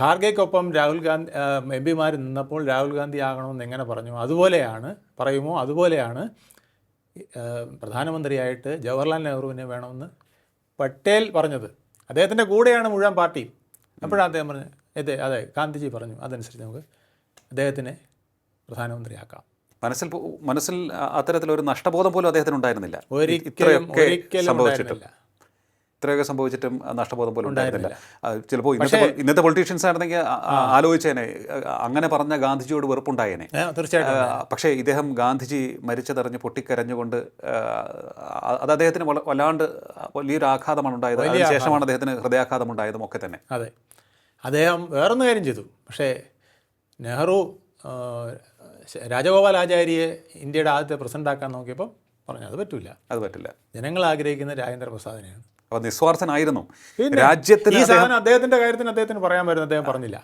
ഖാർഗെക്കൊപ്പം Rahul Gandhi M പിമാർ നിന്നപ്പോൾ രാഹുൽ ഗാന്ധി ആകണമെന്ന് എങ്ങനെ പറഞ്ഞു? അതുപോലെയാണ് പറയുമോ അതുപോലെയാണ് പ്രധാനമന്ത്രിയായിട്ട് ജവഹർലാൽ നെഹ്റുവിനെ വേണമെന്ന് പട്ടേൽ പറഞ്ഞത്. അദ്ദേഹത്തിന്റെ കൂടെയാണ് മുഴുവൻ പാർട്ടി. അപ്പോഴാണ് അദ്ദേഹം പറഞ്ഞു അതെ അതെ ഗാന്ധിജി പറഞ്ഞു. അതനുസരിച്ച് നമുക്ക് അദ്ദേഹത്തിനെ പ്രധാനമന്ത്രിയാക്കാം. മനസ്സിൽ മനസ്സിൽ അത്തരത്തിലൊരു നഷ്ടബോധം പോലും അദ്ദേഹത്തിന് ഉണ്ടായിരുന്നില്ല ഒരിക്കലും ഒരിക്കലും ഇത്രയൊക്കെ സംഭവിച്ചിട്ടും നഷ്ടബോധം പോലും ഉണ്ടായിരുന്നില്ല. ചിലപ്പോൾ ഇന്നത്തെ ഇന്നത്തെ പൊളിറ്റീഷ്യൻസ് ആയിരുന്നെങ്കിൽ ആലോചിച്ചേനെ. അങ്ങനെ പറഞ്ഞ ഗാന്ധിജിയോട് വെറുപ്പുണ്ടായേനെ. തീർച്ചയായിട്ടും പക്ഷേ ഇദ്ദേഹം ഗാന്ധിജി മരിച്ചതറിഞ്ഞ് പൊട്ടിക്കരഞ്ഞുകൊണ്ട് അത് അദ്ദേഹത്തിന് വല്ലാണ്ട് വലിയൊരു ആഘാതമാണ് ഉണ്ടായത്. അതിനുശേഷമാണ് അദ്ദേഹത്തിന് ഹൃദയാഘാതം ഉണ്ടായതും ഒക്കെ തന്നെ. അതെ. അദ്ദേഹം വേറൊന്ന് കാര്യം ചെയ്തു. പക്ഷേ നെഹ്റു രാജഗോപാലാചാര്യയെ ഇന്ത്യയുടെ ആദ്യത്തെ പ്രസിഡന്റ് ആക്കാൻ നോക്കിയപ്പോൾ പറഞ്ഞു അത് പറ്റില്ല അത് പറ്റില്ല. ജനങ്ങൾ ആഗ്രഹിക്കുന്ന രാജേന്ദ്ര പ്രസാദിനെയാണ്. നിസ്വാർത്ഥനായിരുന്നു. രാജ്യത്തിന് അദ്ദേഹത്തിന്റെ കാര്യത്തിന് അദ്ദേഹത്തിന് പറയാൻ വരുന്ന അദ്ദേഹം പറഞ്ഞില്ല.